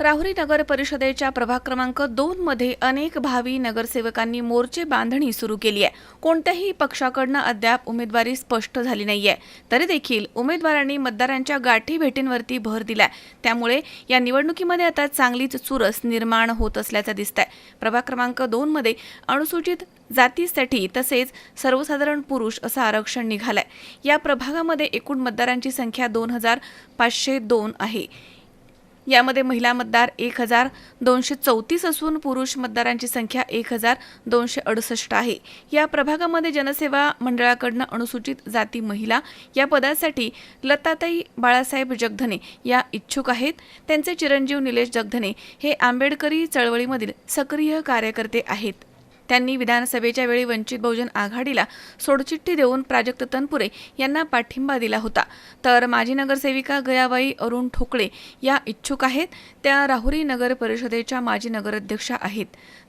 राहुरी नगर परिषदेच्या प्रभाग क्रमांक दोन मध्ये अनेक भावी नगरसेवकांनी मोर्चे बांधणी सुरू केली आहे. कोणत्याही पक्षाकडनं अद्याप उमेदवारी स्पष्ट झाली नाहीये. तरी देखील उमेदवारांनी मतदारांच्या गाठी भेटींवरती भर दिलाय. त्यामुळे या निवडणुकीमध्ये आता चांगलीच चुरस निर्माण होत असल्याचं दिसतंय. प्रभाग क्रमांक दोन मध्ये अनुसूचित जातीसाठी तसेच सर्वसाधारण पुरुष असं आरक्षण निघालंय. या प्रभागामध्ये एकूण मतदारांची संख्या दोन हजार पाचशे दोन आहे. यामध्ये महिला मतदार एक हजार दोनशे चौतीस असून पुरुष मतदारांची संख्या एक हजार दोनशे अडुसष्ट आहे. या प्रभागामध्ये जनसेवा मंडळाकडनं अनुसूचित जाती महिला या पदासाठी लताताई बाळासाहेब जगधने या इच्छुक आहेत. त्यांचे चिरंजीव निलेश जगधने हे आंबेडकरी चळवळीमधील सक्रिय कार्यकर्ते आहेत. त्यांनी विधानसभेच्या वेळी वंचित बहुजन आघाडीला सोडचिठ्ठी देऊन प्राजक्त तनपुरे यांना पाठिंबा दिला होता. तर माजी नगरसेविका गयाबाई अरुण ठोकळे या इच्छुक आहेत. त्या राहुरी नगर परिषदेच्या माजी नगराध्यक्षा आहेत.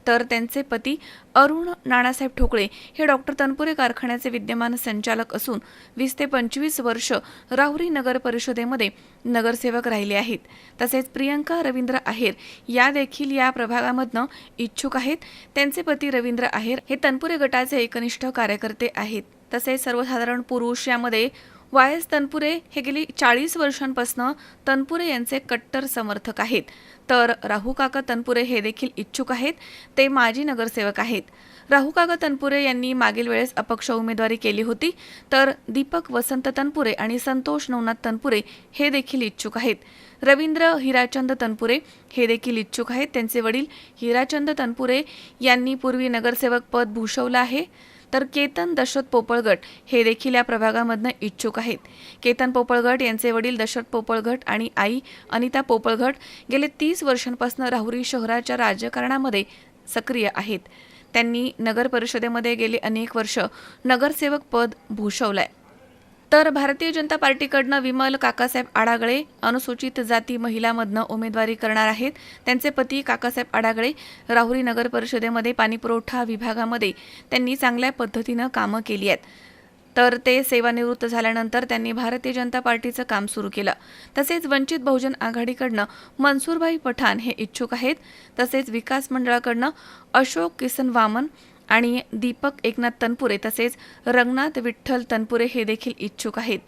तर त्यांचे पती अरुण नानासाहेब ठोकळे हे डॉक्टर तनपुरे कारखान्याचे विद्यमान संचालक असून वीस ते पंचवीस वर्ष राहुरी नगर परिषदेमध्ये नगरसेवक राहिले आहेत. तसेच प्रियंका रवींद्र आहेर या देखील या प्रभागामधनं इच्छुक आहेत. त्यांचे पती रवींद्र आहेर हे तनपुरे गटाचे एकनिष्ठ कार्यकर्ते आहेत. तसेच सर्वसाधारण पुरुष यामध्ये वाय एस तनपुरे हे गेली चाळीस वर्षांपासून तनपुरे यांचे कट्टर समर्थक आहेत. तर राहू काका तनपुरे हे देखील इच्छुक आहेत. ते माजी नगरसेवक आहेत. राहू काका तनपुरे यांनी मागील वेळेस अपक्ष उमेदवारी केली होती. तर दीपक वसंत तनपुरे आणि संतोष नवनाथ तनपुरे हे देखील इच्छुक आहेत. रवींद्र हिराचंद तनपुरे हे देखील इच्छुक आहेत. त्यांचे वडील हिराचंद तनपुरे यांनी पूर्वी नगरसेवक पद भूषवलं आहे. तर केतन दशरथ पोपळगट हे देखील या प्रभागामधनं इच्छुक आहेत. केतन पोपळगट यांचे वडील दशरथ पोपळगट आणि आई अनिता पोपळगट गेले तीस वर्षांपासून राहुरी शहराच्या राजकारणामध्ये सक्रिय आहेत. त्यांनी नगर परिषदेमध्ये गेली अनेक वर्ष नगरसेवक पद भूषवलं आहे तर भारतीय जनता पार्टीकडनं विमल काकासाहेब आडागळे अनुसूचित जाती महिलामधनं उमेदवारी करणार आहेत. त्यांचे पती काकासाहेब आडागळे राहुरी नगर परिषदेमध्ये पाणीपुरवठा विभागामध्ये त्यांनी चांगल्या पद्धतीनं कामं केली आहेत. तर ते सेवानिवृत्त झाल्यानंतर त्यांनी भारतीय जनता पार्टीचं काम सुरू केलं. तसेच वंचित बहुजन आघाडीकडनं मनसूरभाई पठाण हे इच्छुक आहेत. तसेच विकास मंडळाकडनं अशोक किसन वामन आणि दीपक एकनाथ तनपुरे तसेच रंगनाथ विठ्ठल तनपुरे हे देखील इच्छुक आहेत.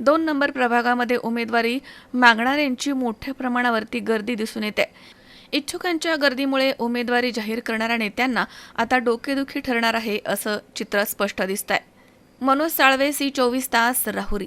दोन नंबर प्रभागामध्ये उमेदवारी मागणाऱ्यांची मोठ्या प्रमाणावरती गर्दी दिसून येते. इच्छुकांच्या गर्दीमुळे उमेदवारी जाहीर करणाऱ्या नेत्यांना आता डोकेदुखी ठरणार आहे असं चित्र स्पष्ट दिसत आहे मनोज साळवे सी चोवीस तास राहुरी.